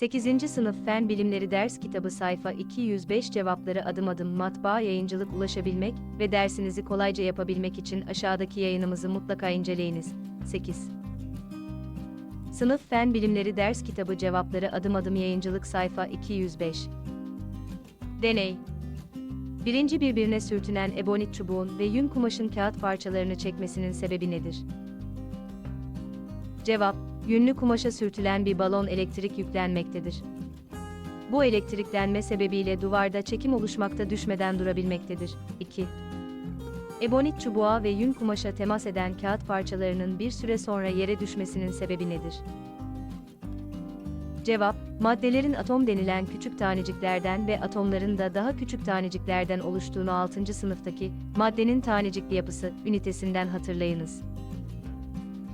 8. Sınıf Fen Bilimleri Ders Kitabı sayfa 205 cevapları adım adım matbaa yayıncılık ulaşabilmek ve dersinizi kolayca yapabilmek için aşağıdaki yayınımızı mutlaka inceleyiniz. 8. Sınıf Fen Bilimleri Ders Kitabı cevapları adım adım yayıncılık sayfa 205. Deney Birinci birbirine sürtünen ebonit çubuğun ve yün kumaşın kağıt parçalarını çekmesinin sebebi nedir? Cevap, yünlü kumaşa sürtülen bir balon elektrik yüklenmektedir. Bu elektriklenme sebebiyle duvarda çekim oluşmakta düşmeden durabilmektedir. 2. Ebonit çubuğa ve yün kumaşa temas eden kağıt parçalarının bir süre sonra yere düşmesinin sebebi nedir? Cevap, maddelerin atom denilen küçük taneciklerden ve atomların da daha küçük taneciklerden oluştuğunu 6. sınıftaki maddenin tanecikli yapısı ünitesinden hatırlayınız.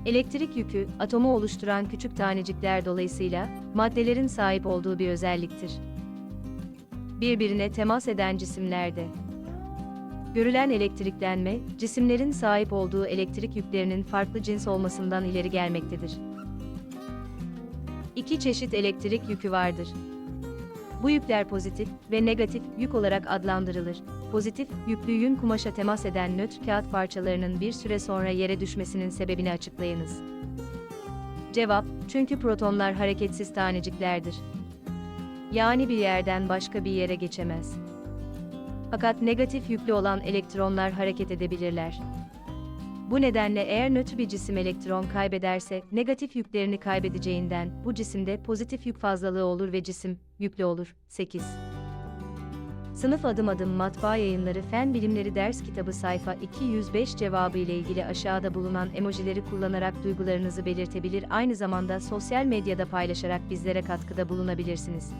Elektrik yükü, atomu oluşturan küçük tanecikler dolayısıyla maddelerin sahip olduğu bir özelliktir. Birbirine temas eden cisimlerde Görülen elektriklenme, cisimlerin sahip olduğu elektrik yüklerinin farklı cins olmasından ileri gelmektedir. İki çeşit elektrik yükü vardır. Bu yükler pozitif ve negatif yük olarak adlandırılır. Pozitif, yüklü yün kumaşa temas eden nötr kağıt parçalarının bir süre sonra yere düşmesinin sebebini açıklayınız. Cevap, çünkü protonlar hareketsiz taneciklerdir. Yani bir yerden başka bir yere geçemez. Fakat negatif yüklü olan elektronlar hareket edebilirler. Bu nedenle eğer nötr bir cisim elektron kaybederse, negatif yüklerini kaybedeceğinden, bu cisimde pozitif yük fazlalığı olur ve cisim, yüklü olur. 8. Sınıf adım adım matbaa yayınları Fen Bilimleri Ders Kitabı sayfa 205 cevabı ile ilgili aşağıda bulunan emojileri kullanarak duygularınızı belirtebilir aynı zamanda sosyal medyada paylaşarak bizlere katkıda bulunabilirsiniz.